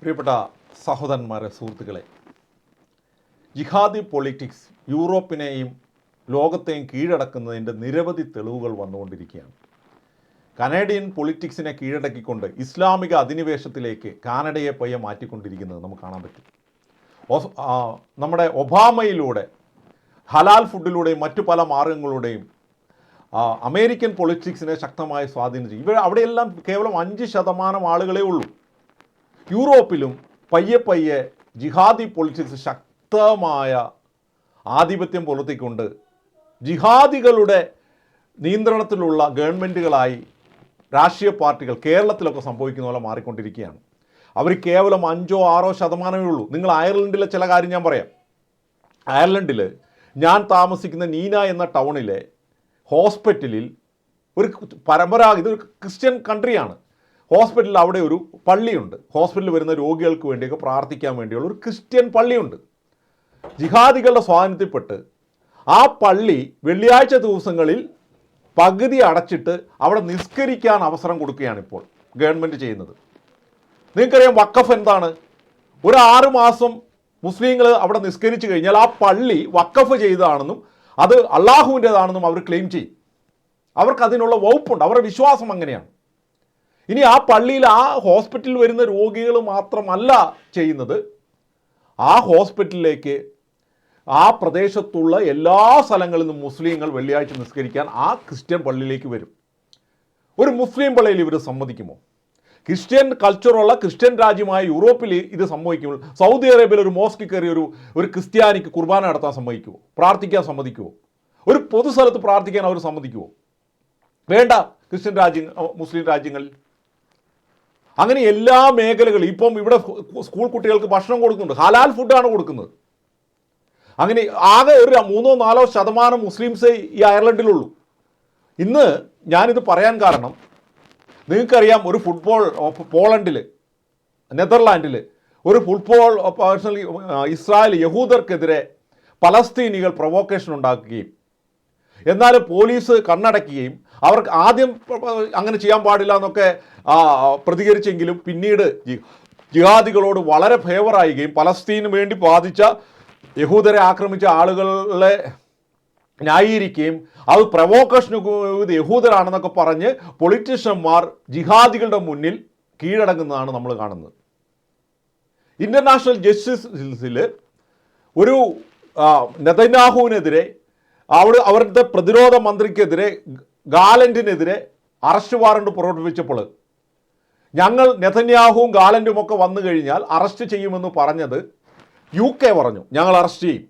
പ്രിയപ്പെട്ട സഹോദരന്മാരെ സുഹൃത്തുക്കളെ ജിഹാദി പൊളിറ്റിക്സ് യൂറോപ്പിനെയും ലോകത്തെയും കീഴടക്കുന്നതിന്റെ നിരവധി തെളിവുകൾ വന്നുകൊണ്ടിരിക്കുകയാണ്. കനേഡിയൻ പൊളിറ്റിക്സിനെ കീഴടക്കിക്കൊണ്ട് ഇസ്ലാമിക അധിനിവേശത്തിലേക്ക് കാനഡയെ പയ്യെ മാറ്റിക്കൊണ്ടിരിക്കുന്നത് നമുക്ക് കാണാൻ പറ്റും. നമ്മുടെ ഒബാമയിലൂടെ ഹലാൽ ഫുഡിലൂടെയും മറ്റു പല മാർഗങ്ങളുടെയും അമേരിക്കൻ പൊളിറ്റിക്സിനെ ശക്തമായി സ്വാധീനിച്ചു. ഇവ അവിടെയെല്ലാം കേവലം അഞ്ച് ശതമാനം ആളുകളേ ഉള്ളൂ. യൂറോപ്പിലും പയ്യെ പയ്യെ ജിഹാദി പൊളിറ്റിക്സ് ശക്തമായ ആധിപത്യം പുലർത്തിക്കൊണ്ട് ജിഹാദികളുടെ നിയന്ത്രണത്തിലുള്ള ഗവൺമെന്റുകളായി രാഷ്ട്രീയ പാർട്ടികൾ കേരളത്തിലൊക്കെ സംഭവിക്കുന്ന പോലെ മാറിക്കൊണ്ടിരിക്കുകയാണ്. അവർ കേവലം അഞ്ചോ ആറോ ശതമാനമേ ഉള്ളൂ. നിങ്ങൾ അയർലൻഡിലെ ചില കാര്യം ഞാൻ പറയാം. അയർലൻഡിൽ ഞാൻ താമസിക്കുന്ന നീന എന്ന ടൗണിലെ ഹോസ്പിറ്റലിൽ ഒരു പരമ്പരാഗത ഇതൊരു ക്രിസ്ത്യൻ കൺട്രിയാണ് ഹോസ്പിറ്റലിൽ അവിടെ ഒരു പള്ളിയുണ്ട്. ഹോസ്പിറ്റലിൽ വരുന്ന രോഗികൾക്ക് വേണ്ടിയൊക്കെ പ്രാർത്ഥിക്കാൻ വേണ്ടിയുള്ള ഒരു ക്രിസ്ത്യൻ പള്ളിയുണ്ട്. ജിഹാദികളുടെ സ്വാധീനത്തിൽപ്പെട്ട് ആ പള്ളി വെള്ളിയാഴ്ച ദിവസങ്ങളിൽ പകുതി അടച്ചിട്ട് അവിടെ നിസ്കരിക്കാൻ അവസരം കൊടുക്കുകയാണ് ഇപ്പോൾ ഗവൺമെന്റ് ചെയ്യുന്നത്. നിങ്ങൾക്കറിയാം വക്കഫ് എന്താണ്? ഒരു ആറ് മാസം മുസ്ലിങ്ങൾ അവിടെ നിസ്കരിച്ചു കഴിഞ്ഞാൽ ആ പള്ളി വക്കഫ് ചെയ്തതാണെന്നും അത് അള്ളാഹുവിന്റെതാണെന്നും അവർ ക്ലെയിം ചെയ്യും. അവർക്ക് അതിനുള്ള വകുപ്പുണ്ട്. അവരുടെ വിശ്വാസം അങ്ങനെയാണ്. ഇനി ആ പള്ളിയിൽ ആ ഹോസ്പിറ്റലിൽ വരുന്ന രോഗികൾ മാത്രമല്ല ചെയ്യുന്നത്. ആ ഹോസ്പിറ്റലിലേക്ക് ആ പ്രദേശത്തുള്ള എല്ലാ സ്ഥലങ്ങളിൽ നിന്നും മുസ്ലിങ്ങൾ വെള്ളിയാഴ്ച നിസ്കരിക്കാൻ ആ ക്രിസ്ത്യൻ പള്ളിയിലേക്ക് വരും. ഒരു മുസ്ലിം പള്ളിയിൽ ഇവർ സമ്മതിക്കുമോ ക്രിസ്ത്യൻ കൾച്ചറുള്ള ക്രിസ്ത്യൻ രാജ്യമായ യൂറോപ്പിൽ ഇത് സംഭവിക്കുമ്പോൾ സൗദി അറേബ്യയിൽ ഒരു മോസ്ക് കയറി ഒരു ഒരു ക്രിസ്ത്യാനിക്ക് കുർബാന നടത്താൻ സമ്മതിക്കുമോ പ്രാർത്ഥിക്കാൻ സമ്മതിക്കുമോ ഒരു പൊതു സ്ഥലത്ത് പ്രാർത്ഥിക്കാൻ അവർ സമ്മതിക്കുമോ വേണ്ട ക്രിസ്ത്യൻ രാജ്യങ്ങൾ മുസ്ലിം രാജ്യങ്ങളിൽ. അങ്ങനെ എല്ലാ മേഖലകളും ഇപ്പം ഇവിടെ സ്കൂൾ കുട്ടികൾക്ക് ഭക്ഷണം കൊടുക്കുന്നുണ്ട്. ഹലാൽ ഫുഡാണ് കൊടുക്കുന്നത്. അങ്ങനെ ആകെ ഒരു മൂന്നോ നാലോ ശതമാനം മുസ്ലിംസ് ഈ അയർലൻഡിലുള്ളൂ. ഇന്ന് ഞാനിത് പറയാൻ കാരണം നിങ്ങൾക്കറിയാം ഒരു ഫുട്ബോൾ പോളണ്ടിൽ നെതർലാൻഡിൽ ഒരു ഫുട്ബോൾ പേഴ്സണലി ഇസ്രായേൽ യഹൂദർക്കെതിരെ പലസ്തീനികൾ പ്രൊവോക്കേഷൻ ഉണ്ടാക്കുകയും എന്നാൽ പോലീസ് കണ്ണടക്കുകയും അവർക്ക് ആദ്യം അങ്ങനെ ചെയ്യാൻ പാടില്ല എന്നൊക്കെ പ്രതികരിച്ചെങ്കിലും പിന്നീട് ജിഹാദികളോട് വളരെ ഫേവറായുകയും പലസ്തീന് വേണ്ടി ബാധിച്ച യഹൂദരെ ആക്രമിച്ച ആളുകളെ ന്യായീകരിക്കുകയും അത് പ്രവോക്കേഷന് ഇത് യഹൂദരാണെന്നൊക്കെ പറഞ്ഞ് പൊളിറ്റീഷ്യന്മാർ ജിഹാദികളുടെ മുന്നിൽ കീഴടങ്ങുന്നതാണ് നമ്മൾ കാണുന്നത്. ഇന്റർനാഷണൽ ജസ്റ്റിസിൽ ഒരു നെതന്യാഹുവിനെതിരെ അവിടെ അവരുടെ പ്രതിരോധ മന്ത്രിക്കെതിരെ ഗാലന്റിനെതിരെ അറസ്റ്റ് വാറണ്ട് പുറപ്പെടുവിച്ചപ്പോൾ ഞങ്ങൾ നെതന്യാഹുവും ഗാലന്റും ഒക്കെ വന്നു കഴിഞ്ഞാൽ അറസ്റ്റ് ചെയ്യുമെന്ന് പറഞ്ഞത് യു കെ പറഞ്ഞു. ഞങ്ങൾ അറസ്റ്റ് ചെയ്യും.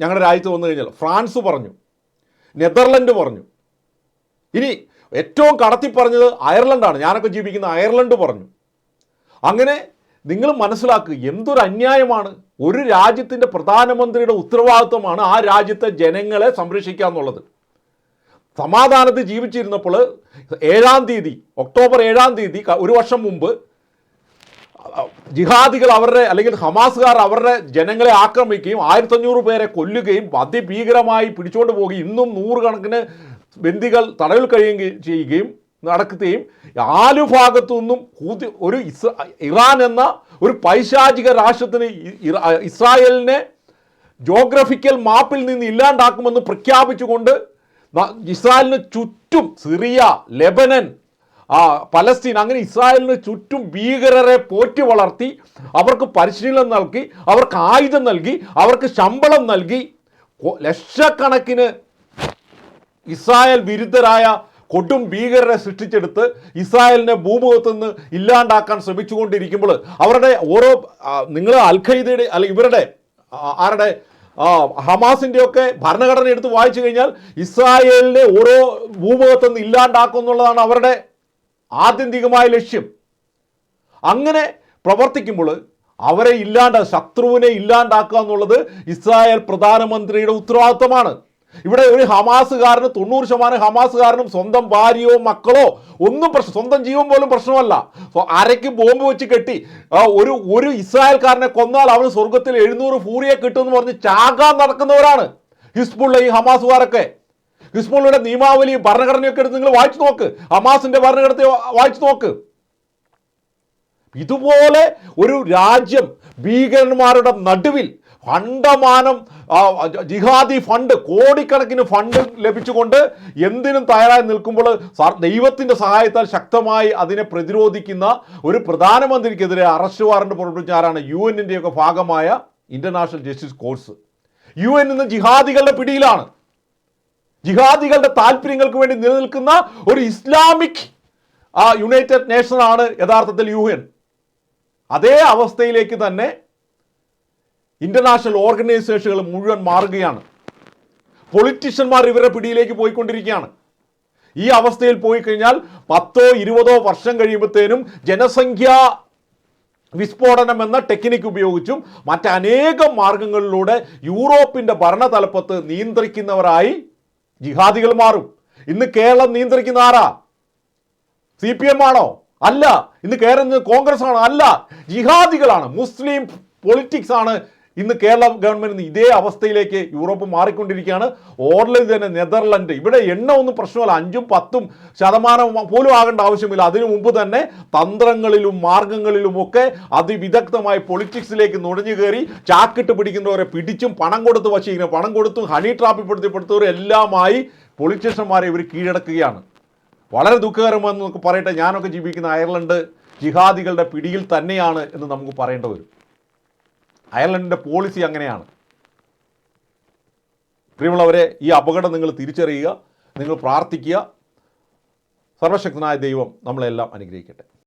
ഞങ്ങളുടെ രാജ്യത്ത് വന്നു കഴിഞ്ഞാൽ ഫ്രാൻസ് പറഞ്ഞു. നെതർലൻഡ് പറഞ്ഞു. ഇനി ഏറ്റവും കടത്തി പറഞ്ഞത് അയർലൻഡാണ്. ഞാനൊക്കെ ജീവിക്കുന്ന അയർലൻഡ് പറഞ്ഞു. അങ്ങനെ നിങ്ങൾ മനസ്സിലാക്കുക എന്തൊരു അന്യായമാണ്? ഒരു രാജ്യത്തിന്റെ പ്രധാനമന്ത്രിയുടെ ഉത്തരവാദിത്വമാണ് ആ രാജ്യത്തെ ജനങ്ങളെ സംരക്ഷിക്കുക എന്നുള്ളത്. സമാധാനത്തിൽ ജീവിച്ചിരുന്നപ്പോൾ ഏഴാം തീയതി ഒക്ടോബർ ഏഴാം തീയതി ഒരു വർഷം മുമ്പ് ജിഹാദികൾ അവരുടെ അല്ലെങ്കിൽ ഹമാസുകാർ അവരുടെ ജനങ്ങളെ ആക്രമിക്കുകയും ആയിരത്തഞ്ഞൂറ് പേരെ കൊല്ലുകയും അതിഭീകരമായി പിടിച്ചുകൊണ്ട് പോവുകയും ഇന്നും നൂറുകണക്കിന് ബന്ദികൾ തടവിൽ കഴിയുകയും ചെയ്യുകയും നടക്കുകയും നാലു ഭാഗത്തു നിന്നും ഹൂതി- ഒരു ഇറാൻ എന്ന ഒരു പൈശാചിക രാഷ്ട്രത്തിന് ഇസ്രായേലിനെ ജോഗ്രഫിക്കൽ മാപ്പിൽ നിന്ന് ഇല്ലാണ്ടാക്കുമെന്ന് പ്രഖ്യാപിച്ചുകൊണ്ട് ഇസ്രായേലിന് ചുറ്റും സിറിയ ലെബനൻ പലസ്തീൻ അങ്ങനെ ഇസ്രായേലിന് ചുറ്റും ഭീകരരെ പോറ്റി വളർത്തി അവർക്ക് പരിശീലനം നൽകി അവർക്ക് ആയുധം നൽകി അവർക്ക് ശമ്പളം നൽകി ലക്ഷക്കണക്കിന് ഇസ്രായേൽ വിരുദ്ധരായ കൊടും ഭീകരരെ സൃഷ്ടിച്ചെടുത്ത് ഇസ്രായേലിനെ ഭൂമുഖത്ത് നിന്ന് ഇല്ലാണ്ടാക്കാൻ ശ്രമിച്ചുകൊണ്ടിരിക്കുമ്പോൾ അവരുടെ ഓരോ നിങ്ങൾ അൽഖയ്ദയുടെ അല്ല ഇവരുടെ ആരുടെ ഹമാസിന്റെ ഒക്കെ ഭരണഘടന എടുത്ത് വായിച്ചു കഴിഞ്ഞാൽ ഇസ്രായേലിനെ ഓരോ ഭൂമുഖത്ത് നിന്ന് ഇല്ലാണ്ടാക്കും എന്നുള്ളതാണ് അവരുടെ ആത്യന്തികമായ ലക്ഷ്യം. അങ്ങനെ പ്രവർത്തിക്കുമ്പോൾ അവരെ ഇല്ലാണ്ട ശത്രുവിനെ ഇല്ലാണ്ടാക്കുക എന്നുള്ളത് ഇസ്രായേൽ പ്രധാനമന്ത്രിയുടെ ഉത്തരവാദിത്തമാണ് ഇവിടെ ഒരു ഹമാസുകാരന് തൊണ്ണൂറ് ശതമാനം ഹമാസുകാരനും സ്വന്തം ഭാര്യയോ മക്കളോ ഒന്നും പ്രശ്നം സ്വന്തം ജീവൻ പോലും പ്രശ്നമല്ല. അരയ്ക്ക് ബോംബ് വെച്ച് കെട്ടി. ഒരു ഒരു ഇസ്രായേൽക്കാരനെ കൊന്നാൽ അവന് സ്വർഗത്തിൽ എഴുന്നൂറ് ഫൂറിയെ കിട്ടുമെന്ന് പറഞ്ഞ് ചാകാൻ നടക്കുന്നവരാണ് ഹിസ്ബുള്ള ഈ ഹമാസുകാരൊക്കെ. ഹിസ്ബുള്ളയുടെ നിയമാവലി ഭരണഘടനയൊക്കെ എടുത്ത് നിങ്ങൾ വായിച്ചു നോക്ക്. ഹമാസിന്റെ ഭരണഘടനയെ വായിച്ചു നോക്ക്. ഇതുപോലെ ഒരു രാജ്യം ഭീകരന്മാരുടെ നടുവിൽ ഫണ്ടമാനം ജിഹാദി ഫണ്ട് കോടിക്കണക്കിന് ഫണ്ട് ലഭിച്ചുകൊണ്ട് എന്തിനും തയ്യാറായി നിൽക്കുമ്പോൾ ദൈവത്തിന്റെ സഹായത്താൽ ശക്തമായി അതിനെ പ്രതിരോധിക്കുന്ന ഒരു പ്രധാനമന്ത്രിക്കെതിരെ അറസ്റ്റ് വാറണ്ട് പുറപ്പെടുവിച്ച ആരാണ്? യു എന്നിന്റെയൊക്കെ ഭാഗമായ international justice course U N ഇന്ന് ജിഹാദികളുടെ പിടിയിലാണ്. ജിഹാദികളുടെ താല്പര്യങ്ങൾക്ക് വേണ്ടി നിലനിൽക്കുന്ന ഒരു ഇസ്ലാമിക് യുണൈറ്റഡ് നേഷനാണ് യഥാർത്ഥത്തിൽ യു എൻ. അതേ അവസ്ഥയിലേക്ക് തന്നെ ഇന്റർനാഷണൽ ഓർഗനൈസേഷനുകൾ മുഴുവൻ മാറുകയാണ്. പൊളിറ്റീഷ്യന്മാർ ഇവരുടെ പിടിയിലേക്ക് പോയിക്കൊണ്ടിരിക്കുകയാണ്. ഈ അവസ്ഥയിൽ പോയി കഴിഞ്ഞാൽ പത്തോ ഇരുപതോ വർഷം കഴിയുമ്പോഴത്തേനും ജനസംഖ്യ വിസ്ഫോടനം എന്ന ടെക്നിക്ക് ഉപയോഗിച്ചും മറ്റനേകം മാർഗങ്ങളിലൂടെ യൂറോപ്പിന്റെ ഭരണതലപ്പത്ത് നിയന്ത്രിക്കുന്നവരായി ജിഹാദികൾ മാറും. ഇന്ന് കേരളം നിയന്ത്രിക്കുന്ന ആരാ? സി പി എം ആണോ? അല്ല ഇന്ന് കേരളം കോൺഗ്രസ് ആണ് അല്ല ജിഹാദികളാണ് മുസ്ലിം പൊളിറ്റിക്സ് ആണ് ഇന്ന് കേരള ഗവൺമെന്റ് ഇതേ അവസ്ഥയിലേക്ക് യൂറോപ്പ് മാറിക്കൊണ്ടിരിക്കുകയാണ്. ഓർലി തന്നെ നെതർലൻഡ് ഇവിടെ എണ്ണ ഒന്നും പ്രശ്നമല്ല അഞ്ചും പത്തും ശതമാനം പോലും ആകേണ്ട ആവശ്യമില്ല. അതിനു മുമ്പ് തന്നെ തന്ത്രങ്ങളിലും മാർഗങ്ങളിലും ഒക്കെ അതിവിദഗ്ധമായി പൊളിറ്റിക്സിലേക്ക് നുഴഞ്ഞു കയറി ചാക്കിട്ട് പിടിക്കുന്നവരെ പിടിച്ചും പണം കൊടുത്ത് വശീകരിക്കും. പണം കൊടുത്തും ഹണി ട്രാപ്പിൽപ്പെടുത്തിപ്പെടുത്തവരും എല്ലാമായി പൊളിറ്റീഷ്യന്മാരെ ഇവർ കീഴടക്കുകയാണ്. വളരെ ദുഃഖകരമെന്നൊക്കെ പറയട്ടെ. ഞാനൊക്കെ ജീവിക്കുന്ന അയർലൻഡ് ജിഹാദികളുടെ പിടിയിൽ തന്നെയാണ് എന്ന് നമുക്ക് പറയേണ്ടി വരും. അയർലൻഡിന്റെ പോളിസി അങ്ങനെയാണ്. പ്രിയമുള്ളവരെ ഈ അപകടം നിങ്ങൾ തിരിച്ചറിയുക നിങ്ങൾ പ്രാർത്ഥിക്കുക. സർവശക്തനായ ദൈവം നമ്മളെല്ലാം അനുഗ്രഹിക്കട്ടെ.